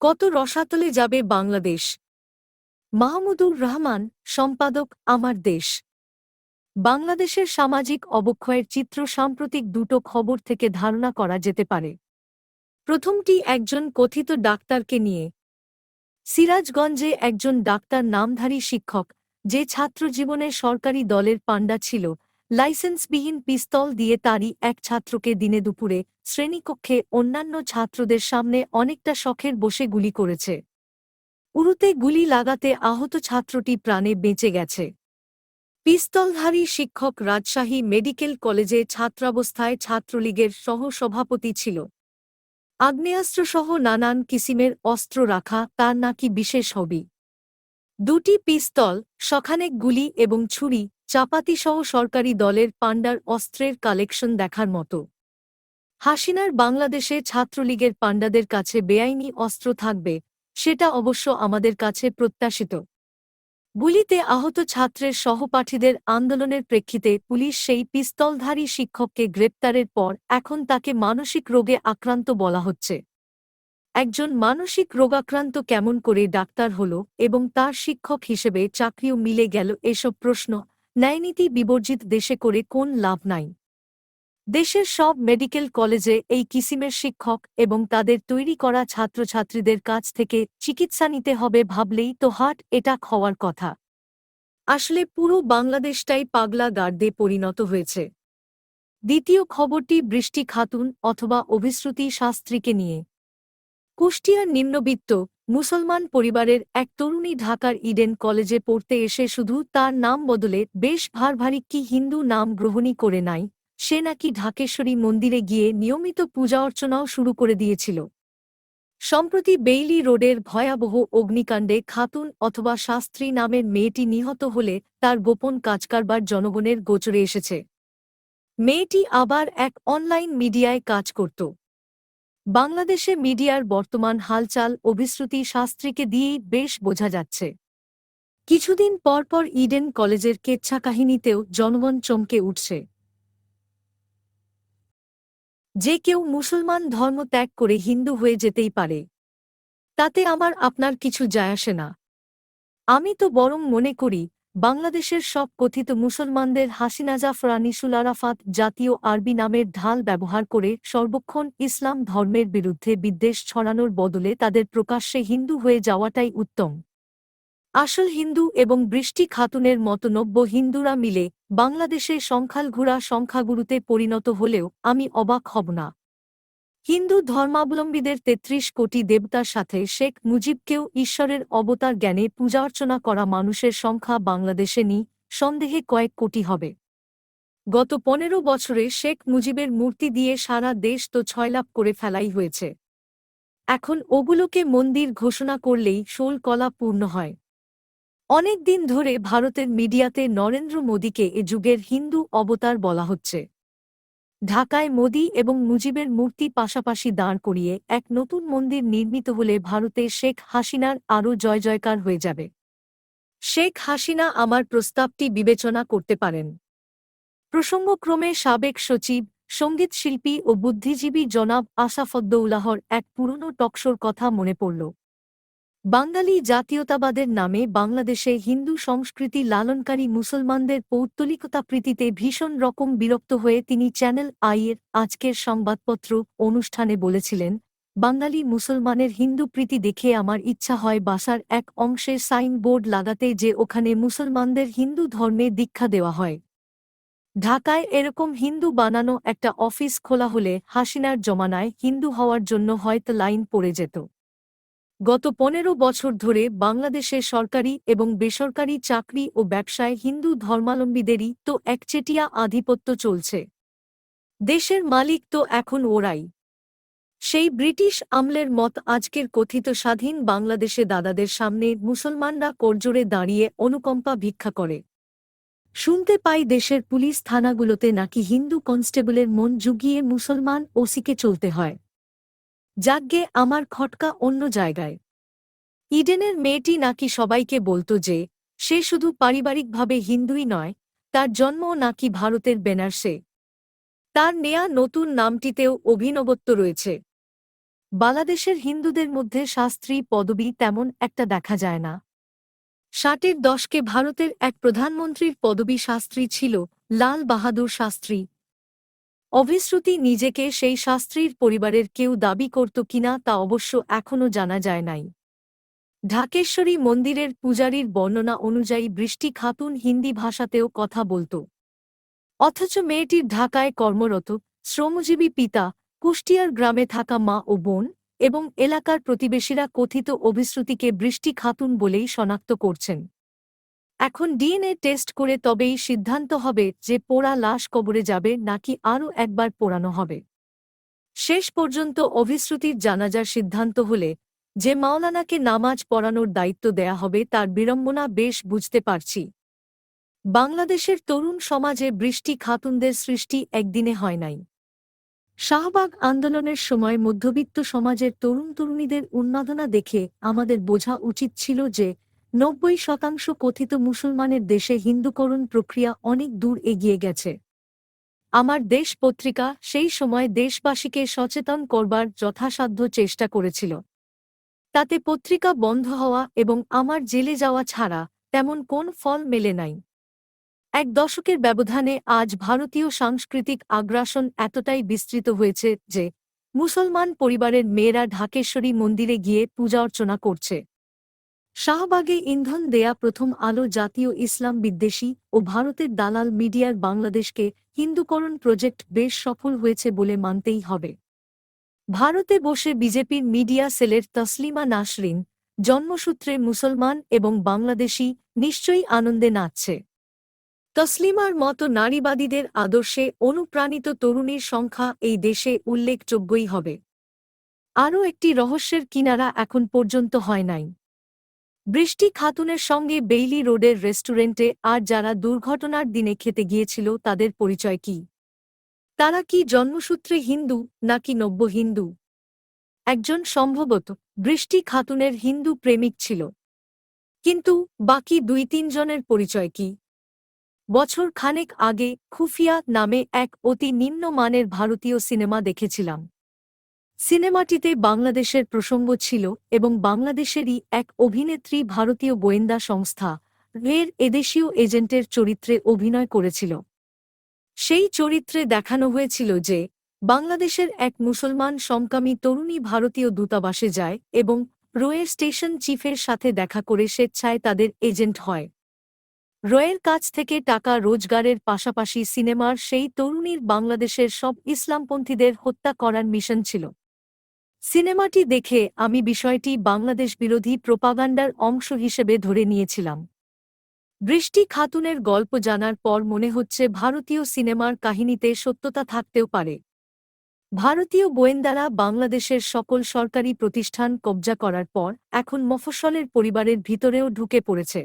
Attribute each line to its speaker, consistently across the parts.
Speaker 1: কত রসাতলে যাবে বাংলাদেশ। মাহমুদুর রহমান, সম্পাদক আমার দেশ। বাংলাদেশের সামাজিক অবক্ষয়ের চিত্র সাম্প্রতিক দুটো খবর থেকে ধারণা করা যেতে পারে। প্রথমটি একজন কথিত ডাক্তারকে নিয়ে। সিরাজগঞ্জে একজন ডাক্তার নামধারী শিক্ষক, যে ছাত্রজীবনে সরকারি দলের পাণ্ডা ছিল লাইসেন্সবিহীন পিস্তল দিয়ে তারই এক ছাত্রকে দিনে দুপুরে শ্রেণীকক্ষে অন্যান্য ছাত্রদের সামনে অনেকটা শখের বসে গুলি করেছে। উরুতে গুলি লাগাতে আহত ছাত্রটি প্রাণে বেঁচে গেছে। পিস্তলধারী শিক্ষক রাজশাহী মেডিকেল কলেজে ছাত্রাবস্থায় ছাত্রলীগের সহ-সভাপতি ছিল। আগ্নেয়াস্ত্রসহ নানান কিসিমের অস্ত্র রাখা তার নাকি বিশেষ হবি। দুটি পিস্তল, শখানেক গুলি এবং ছুরি চাপাতিসহ সরকারি দলের পাণ্ডার অস্ত্রের কালেকশন দেখার মতো। হাসিনার বাংলাদেশে ছাত্রলীগের পাণ্ডাদের কাছে বেআইনি অস্ত্র থাকবে, সেটা অবশ্য আমাদের কাছে প্রত্যাশিত। গুলিতে আহত ছাত্রের সহপাঠীদের আন্দোলনের প্রেক্ষিতে পুলিশ সেই পিস্তলধারী শিক্ষককে গ্রেপ্তারের পর এখন তাকে মানসিক রোগে আক্রান্ত বলা হচ্ছে। একজন মানসিক রোগাক্রান্ত কেমন করে ডাক্তার হল এবং তার শিক্ষক হিসেবে চাকরিও মিলে গেল এসব প্রশ্ন ন্যায়নীতি বিবর্জিত দেশে করে কোন লাভ নাই। দেশের সব মেডিকেল কলেজে এই কিসিমের শিক্ষক এবং তাদের তৈরি করা ছাত্রছাত্রীদের কাছ থেকে চিকিৎসা নিতে হবে ভাবলেই তো হাট এটা হওয়ার কথা। আসলে পুরো বাংলাদেশটাই পাগলা গার্ডে পরিণত হয়েছে। দ্বিতীয় খবরটি বৃষ্টি খাতুন অথবা অভিশ্রুতি শাস্ত্রীকে নিয়ে। কুষ্টিয়ার নিম্নবিত্ত মুসলমান পরিবারের এক তরুণী ঢাকার ইডেন কলেজে পড়তে এসে শুধু তার নাম বদলে বেশ ভারভারি কি হিন্দু নাম গ্রহণই করে নাই, সে নাকি ঢাকেশ্বরী মন্দিরে গিয়ে নিয়মিত পূজা অর্চনাও শুরু করে দিয়েছিল। সম্প্রতি বেইলি রোডের ভয়াবহ অগ্নিকাণ্ডে খাতুন অথবা শাস্ত্রী নামের মেয়েটি নিহত হলে তার গোপন কাজকারবার জনগণের গোচরে এসেছে। মেয়েটি আবার এক অনলাইন মিডিয়ায় কাজ করত। বাংলাদেশে মিডিয়ার বর্তমান হালচাল অভিশ্রুতি শাস্ত্রীকে দিয়েই বেশ বোঝা যাচ্ছে। কিছুদিন পরপর ইডেন কলেজের কেচ্ছা কাহিনীতেও জনগণ চমকে উঠছে। যে কেউ মুসলমান ধর্ম ত্যাগ করে হিন্দু হয়ে যেতেই পারে। তাতে আমার আপনার কিছু যায় আসে না। আমি তো বরং মনে করি বাংলাদেশের সব কথিত মুসলমানদের হাসিনা জাফর আনিসুল আরাফাত জাতীয় আরবি নামের ঢাল ব্যবহার করে সর্বক্ষণ ইসলাম ধর্মের বিরুদ্ধে বিদ্বেষ ছড়ানোর বদলে তাদের প্রকাশ্যে হিন্দু হয়ে যাওয়াটাই উত্তম। আসল হিন্দু এবং বৃষ্টি খাতুনের মতো নব্য হিন্দুরা মিলে বাংলাদেশে সংখ্যালঘুরা সংখ্যাগুরুতে পরিণত হলেও আমি অবাক হব না। হিন্দু ধর্মাবলম্বীদের ৩৩ কোটি দেবতার সাথে শেখ মুজিবকেও ঈশ্বরের অবতার জ্ঞানে পূজার্চনা করা মানুষের সংখ্যা বাংলাদেশে নি, সন্দেহে কয়েক কোটি হবে। গত পনেরো বছরে শেখ মুজিবের মূর্তি দিয়ে সারা দেশ তো ছয়লাভ করে ফেলাই হয়েছে। এখন ওগুলোকে মন্দির ঘোষণা করলেই শোলকলা পূর্ণ হয়। অনেক দিন ধরে ভারতের মিডিয়াতে নরেন্দ্র মোদীকে এ যুগের হিন্দু অবতার বলা হচ্ছে। ঢাকায় মোদি এবং মুজিবের মূর্তি পাশাপাশি দাঁড় করিয়ে এক নতুন মন্দির নির্মিত হলে ভারতে শেখ হাসিনার আরও জয় জয়কার হয়ে যাবে। শেখ হাসিনা আমার প্রস্তাবটি বিবেচনা করতে পারেন। প্রসঙ্গক্রমে সাবেক সচিব, সংগীত শিল্পী ও বুদ্ধিজীবী জনাব আসাফদ্দৌলাহর এক পুরনো টকশোর কথা মনে পড়ল। বাঙালি জাতীয়তাবাদের নামে বাংলাদেশে হিন্দু সংস্কৃতি লালনকারী মুসলমানদের পৌত্তলিকতা প্রীতিতে ভীষণ রকম বিরক্ত হয়ে তিনি চ্যানেল আইয়ের আজকের সংবাদপত্র অনুষ্ঠানে বলেছিলেন, বাঙালি মুসলমানের হিন্দু প্রীতি দেখে আমার ইচ্ছা হয় বাসার এক অংশে সাইন বোর্ড লাগাতে যে ওখানে মুসলমানদের হিন্দু ধর্মে দীক্ষা দেওয়া হয়। ঢাকায় এরকম হিন্দু বানানো একটা অফিস খোলা হলে হাসিনার জমানায় হিন্দু হওয়ার জন্য হয়তো লাইন পড়ে যেত। গত পনেরো বছর ধরে বাংলাদেশে সরকারি এবং বেসরকারি চাকরি ও ব্যবসায় হিন্দু ধর্মালম্বীদেরই তো একচেটিয়া আধিপত্য চলছে। দেশের মালিক তো এখন ওরাই। সেই ব্রিটিশ আমলের মত আজকের কথিত স্বাধীন বাংলাদেশে দাদাদের সামনে মুসলমানরা করজোরে দাঁড়িয়ে অনুকম্পা ভিক্ষা করে। শুনতে পাই দেশের পুলিশ থানাগুলোতে নাকি হিন্দু কনস্টেবলের মন জুগিয়ে মুসলমান ওসিকে চলতে হয়। যাজ্ঞে আমার খটকা অন্য জায়গায়। ইডেনের মেয়েটি নাকি সবাইকে বলতো যে, সে শুধু পারিবারিকভাবে হিন্দুই নয়, তার জন্মও নাকি ভারতের বেনারসে। তার নেয়া নতুন নামটিতেও অভিনবত্ব রয়েছে। বাংলাদেশের হিন্দুদের মধ্যে শাস্ত্রী পদবি তেমন একটা দেখা যায় না। ষাটের দশকে ভারতের এক প্রধানমন্ত্রীর পদবি শাস্ত্রী ছিল লাল বাহাদুর শাস্ত্রী। অভিশ্রুতি নিজেকে সেই শাস্ত্রীর পরিবারের কেউ দাবি করত কিনা তা অবশ্য এখনও জানা যায় নাই। ঢাকেশ্বরী মন্দিরের পূজারীর বর্ণনা অনুযায়ী বৃষ্টি খাতুন হিন্দি ভাষাতেও কথা বলত। অথচ মেয়েটির ঢাকায় কর্মরত, শ্রমজীবী পিতা, কুষ্টিয়ার গ্রামে থাকা মা ও বোন এবং এলাকার প্রতিবেশীরা কথিত অভিশ্রুতিকে বৃষ্টি খাতুন বলেই শনাক্ত করছেন। এখন ডিএনএ টেস্ট করে তবেই সিদ্ধান্ত হবে যে পোড়া লাশ কবরে যাবে নাকি আরও একবার পোড়ানো হবে। শেষ পর্যন্ত অভিশ্রুতির জানাজার সিদ্ধান্ত হলে যে মাওলানাকে নামাজ পড়ানোর দায়িত্ব দেয়া হবে তার বিড়ম্বনা বেশ বুঝতে পারছি। বাংলাদেশের তরুণ সমাজে বৃষ্টি খাতুনদের সৃষ্টি একদিনে হয় নাই। শাহবাগ আন্দোলনের সময় মধ্যবিত্ত সমাজের তরুণ তরুণীদের উন্মাদনা দেখে আমাদের বোঝা উচিত ছিল যে নব্বই শতাংশ কথিত মুসলমানের দেশে হিন্দুকরণ প্রক্রিয়া অনেক দূর এগিয়ে গেছে। আমার দেশ পত্রিকা সেই সময় দেশবাসীকে সচেতন করবার যথাসাধ্য চেষ্টা করেছিল। তাতে পত্রিকা বন্ধ হওয়া এবং আমার জেলে যাওয়া ছাড়া তেমন কোন ফল মেলে নাই। এক দশকের ব্যবধানে আজ ভারতীয় সাংস্কৃতিক আগ্রাসন এতটাই বিস্তৃত হয়েছে যে মুসলমান পরিবারের মেয়েরা ঢাকেশ্বরী মন্দিরে গিয়ে পূজা অর্চনা করছে। শাহবাগে ইন্ধন দেয়া প্রথম আলো জাতীয় ইসলাম বিদ্বেষী ও ভারতের দালাল মিডিয়ার বাংলাদেশকে হিন্দুকরণ প্রজেক্ট বেশ সফল হয়েছে বলে মানতেই হবে। ভারতে বসে বিজেপির মিডিয়া সেলের তসলিমা নাসরিন, জন্মসূত্রে মুসলমান এবং বাংলাদেশী, নিশ্চয়ই আনন্দে নাচছে। তসলিমার মতো নারীবাদীদের আদর্শে অনুপ্রাণিত তরুণীর সংখ্যা এই দেশে উল্লেখযোগ্যই হবে। আরও একটি রহস্যের কিনারা এখন পর্যন্ত হয় নাই। বৃষ্টি খাতুনের সঙ্গে বেইলি রোডের রেস্টুরেন্টে আর যারা দুর্ঘটনার দিনে খেতে গিয়েছিল তাদের পরিচয় কি? তারা কি জন্মসূত্রে হিন্দু নাকি নব্য হিন্দু? একজন সম্ভবত বৃষ্টি খাতুনের হিন্দু প্রেমিক ছিল। কিন্তু বাকি দুই তিনজনের পরিচয় কি? বছর খানেক আগে খুফিয়া নামে এক অতি নিম্নমানের ভারতীয় সিনেমা দেখেছিলাম। সিনেমাটিতে বাংলাদেশের প্রসঙ্গ ছিল এবং বাংলাদেশেরই এক অভিনেত্রী ভারতীয় গোয়েন্দা সংস্থা রের এদেশীয় এজেন্টের চরিত্রে অভিনয় করেছিল। সেই চরিত্রে দেখানো হয়েছিল যে, বাংলাদেশের এক মুসলমান সমকামী তরুণী ভারতীয় দূতাবাসে যায় এবং রোয়ের স্টেশন চিফের সাথে দেখা করে স্বেচ্ছায় তাদের এজেন্ট হয়। রয়ের কাছ থেকে টাকা রোজগারের পাশাপাশি সিনেমার সেই তরুণীর বাংলাদেশের সব ইসলামপন্থীদের হত্যা করার মিশন ছিল। সিনেমাটি দেখে আমি বিষয়টি বাংলাদেশ বিরোধী প্রোপাগান্ডার অংশ হিসেবে ধরে নিয়েছিলাম। বৃষ্টি খাতুনের গল্প জানার পর মনে হচ্ছে ভারতীয় সিনেমার কাহিনীতে সত্যতা থাকতেও পারে। ভারতীয় গোয়েন্দারা বাংলাদেশের সকল সরকারি প্রতিষ্ঠান কবজা করার পর এখন মফস্বলের পরিবারের ভিতরেও ঢুকে পড়েছে।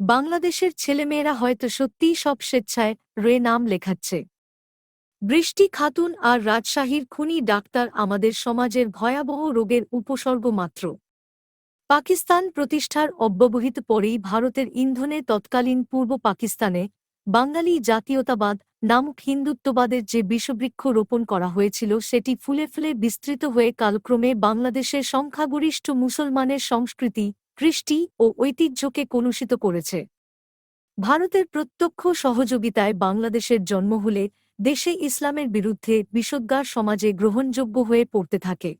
Speaker 1: বাংলাদেশের ছেলেমেয়েরা হয়তো সত্যিই সব স্বেচ্ছায় রে নাম লেখাচ্ছে। বৃষ্টি খাতুন আর রাজশাহীর খুনি ডাক্তার আমাদের সমাজের ভয়াবহ রোগের উপসর্গ মাত্র। পাকিস্তান প্রতিষ্ঠার অব্যবহিত পরেই ভারতের ইন্ধনে তৎকালীন পূর্ব পাকিস্তানে বাঙালি জাতীয়তাবাদ নামক হিন্দুত্ববাদের যে বিষবৃক্ষ রোপণ করা হয়েছিল সেটি ফুলে ফুলে বিস্তৃত হয়ে কালক্রমে বাংলাদেশের সংখ্যাগরিষ্ঠ মুসলমানের সংস্কৃতি, কৃষ্টি ও ঐতিহ্যকে কলুষিত করেছে। ভারতের প্রত্যক্ষ সহযোগিতায় বাংলাদেশের জন্ম হলে দেশে ইসলামের বিরুদ্ধে বিষোদ্গার সমাজে গ্রহণযোগ্য হয়ে পড়তে থাকে।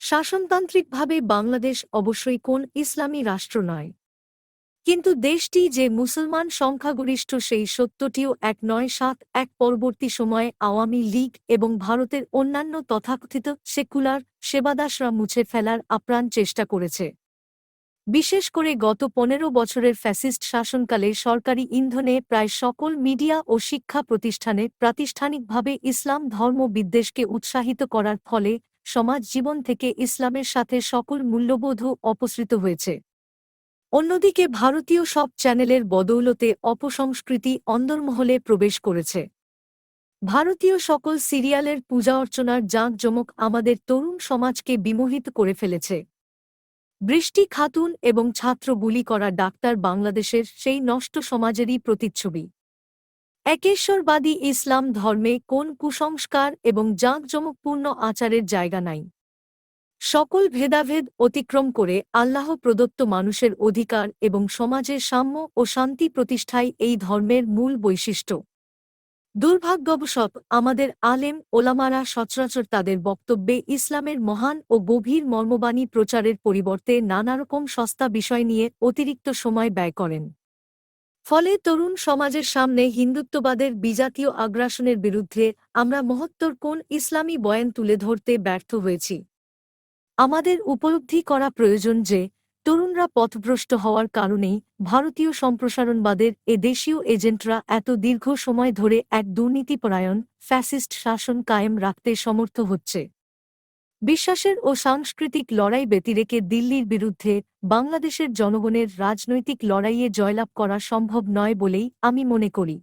Speaker 1: শাসনতান্ত্রিকভাবে বাংলাদেশ অবশ্যই কোন ইসলামী রাষ্ট্র নয়। কিন্তু দেশটি যে মুসলমান সংখ্যাগরিষ্ঠ সেই সত্যটিও এক নয় সাত এক পরবর্তী সময়ে আওয়ামী লীগ এবং ভারতের অন্যান্য তথাকথিত সেকুলার সেবাদাসরা মুছে ফেলার আপ্রাণ চেষ্টা করেছে। বিশেষ করে গত পনেরো বছরের ফ্যাসিস্ট শাসনকালে সরকারি ইন্ধনে প্রায় সকল মিডিয়া ও শিক্ষা প্রতিষ্ঠানে প্রাতিষ্ঠানিকভাবে ইসলাম ধর্ম বিদ্বেষকে উৎসাহিত করার ফলে সমাজ জীবন থেকে ইসলামের সাথে সকল মূল্যবোধও অপসৃত হয়েছে। অন্যদিকে ভারতীয় সব চ্যানেলের বদৌলতে অপসংস্কৃতি অন্দরমহলে প্রবেশ করেছে। ভারতীয় সকল সিরিয়ালের পূজা অর্চনার জাঁকজমক আমাদের তরুণ সমাজকে বিমোহিত করে ফেলেছে। বৃষ্টি, খাতুন এবং ছাত্র গুলি করা ডাক্তার বাংলাদেশের সেই নষ্ট সমাজেরই প্রতিচ্ছবি। একেশ্বরবাদী ইসলাম ধর্মে কোন কুসংস্কার এবং জাঁকজমকপূর্ণ আচারের জায়গা নাই। সকল ভেদাভেদ অতিক্রম করে আল্লাহ প্রদত্ত মানুষের অধিকার এবং সমাজের সাম্য ও শান্তি প্রতিষ্ঠাই এই ধর্মের মূল বৈশিষ্ট্য। দুর্ভাগ্যবশত, আমাদের আলেম ওলামারা সচরাচর তাদের বক্তব্যে ইসলামের মহান ও গভীর মর্মবাণী প্রচারের পরিবর্তে নানারকম সস্তা বিষয় নিয়ে অতিরিক্ত সময় ব্যয় করেন। ফলে তরুণ সমাজের সামনে হিন্দুত্ববাদের বিজাতীয় আগ্রাসনের বিরুদ্ধে আমরা মহত্তর কোন ইসলামী বয়ান তুলে ধরতে ব্যর্থ হয়েছি। আমাদের উপলব্ধি করা প্রয়োজন যে তরুণরা পথভ্রষ্ট হওয়ার কারণেই ভারতীয় সম্প্রসারণবাদের এ দেশীয় এজেন্টরা এত দীর্ঘ সময় ধরে এক দুর্নীতিপরায়ণ, ফ্যাসিস্ট শাসন কায়েম রাখতে সমর্থ হচ্ছে। বিশ্বাসের ও সাংস্কৃতিক লড়াই ব্যতিরেকে দিল্লির বিরুদ্ধে বাংলাদেশের জনগণের রাজনৈতিক লড়াইয়ে জয়লাভ করা সম্ভব নয় বলেই আমি মনে করি।